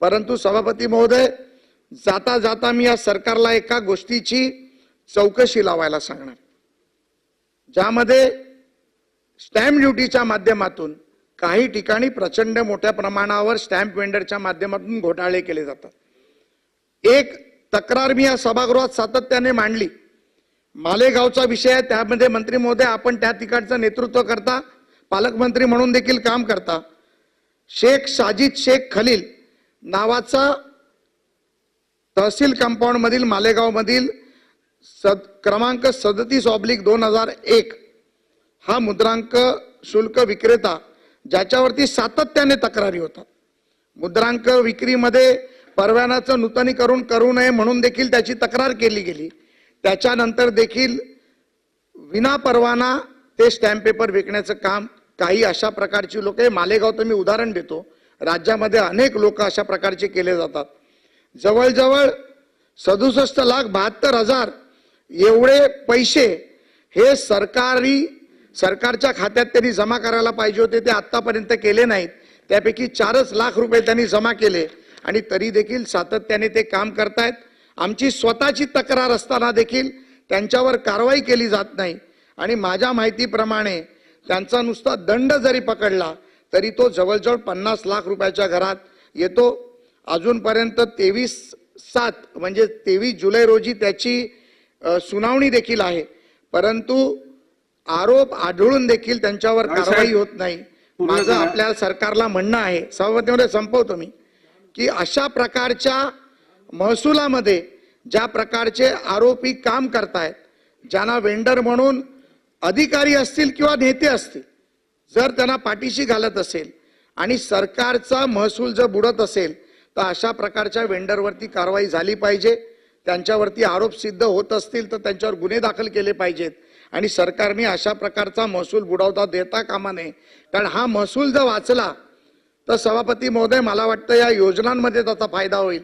परंतु सभापती महोदय जाता जाता मी या सरकारला एका गोष्टीची चौकशी लावायला सांगणार. ज्यामध्ये स्टॅम्प ड्युटीच्या माध्यमातून काही ठिकाणी प्रचंड मोठ्या प्रमाणावर स्टॅम्प वेंडरच्या माध्यमातून घोटाळे केले जातात. एक तक्रार मी या सभागृहात सातत्याने मांडली. मालेगावचा विषय आहे त्यामध्ये मंत्री महोदय आपण त्या ठिकाणचं नेतृत्व करता पालकमंत्री म्हणून देखील काम करता. शेख साजिद शेख खलील नावाचा तहसील कंपाऊंड मधील मालेगाव मधील सद क्रमांक सदतीस ऑब्लिक दोन हजार एक हा मुद्रांक शुल्क विक्रेता ज्याच्यावरती सातत्याने तक्रारी होतात. मुद्रांक विक्रीमध्ये परवान्याचं नूतनीकरण करू नये म्हणून देखील त्याची तक्रार केली गेली. त्याच्यानंतर देखील विना परवाना ते स्टॅम्प पेपर विकण्याचं काम काही अशा प्रकारची लोक मालेगाव तर मी उदाहरण देतो राज्यामध्ये अनेक लोक अशा प्रकारचे केले जातात. जवळजवळ सदुसष्ट लाख बहात्तर हजार एवढे पैसे हे सरकारी सरकारच्या खात्यात त्यांनी जमा करायला पाहिजे होते ते आत्तापर्यंत केले नाहीत. त्यापैकी चारच लाख रुपये त्यांनी जमा केले आणि तरी देखील सातत्याने ते काम करतायत. आमची स्वतःची तक्रार असताना देखील त्यांच्यावर कारवाई केली जात नाही. आणि माझ्या माहितीप्रमाणे त्यांचा नुसता दंड जरी पकडला तरी तो जवळजवळ पन्नास लाख रुपयाच्या घरात येतो अजूनपर्यंत तेवीस सात म्हणजे तेवीस जुलै रोजी त्याची सुनावणी देखील आहे परंतु आरोप आढळून देखील त्यांच्यावर कारवाई. होत नाही माझं. आपल्या सरकारला म्हणणं आहे सभापतीमध्ये संपवतो मी की अशा प्रकारच्या महसुलामध्ये ज्या प्रकारचे आरोपी काम करतायत ज्यांना वेंडर म्हणून अधिकारी असतील किंवा नेते असतील जर त्यांना पाठीशी घालत असेल आणि सरकारचा महसूल जर बुडत असेल तर अशा प्रकारच्या वेंडरवरती कारवाई झाली पाहिजे. त्यांच्यावरती आरोप सिद्ध होत असतील तर त्यांच्यावर गुन्हे दाखल केले पाहिजेत. आणि सरकारने अशा प्रकारचा महसूल बुडवता देता कामा नये. कारण हा महसूल जर वाचला तर सभापती महोदय मला वाटतं या योजनांमध्ये त्याचा फायदा होईल.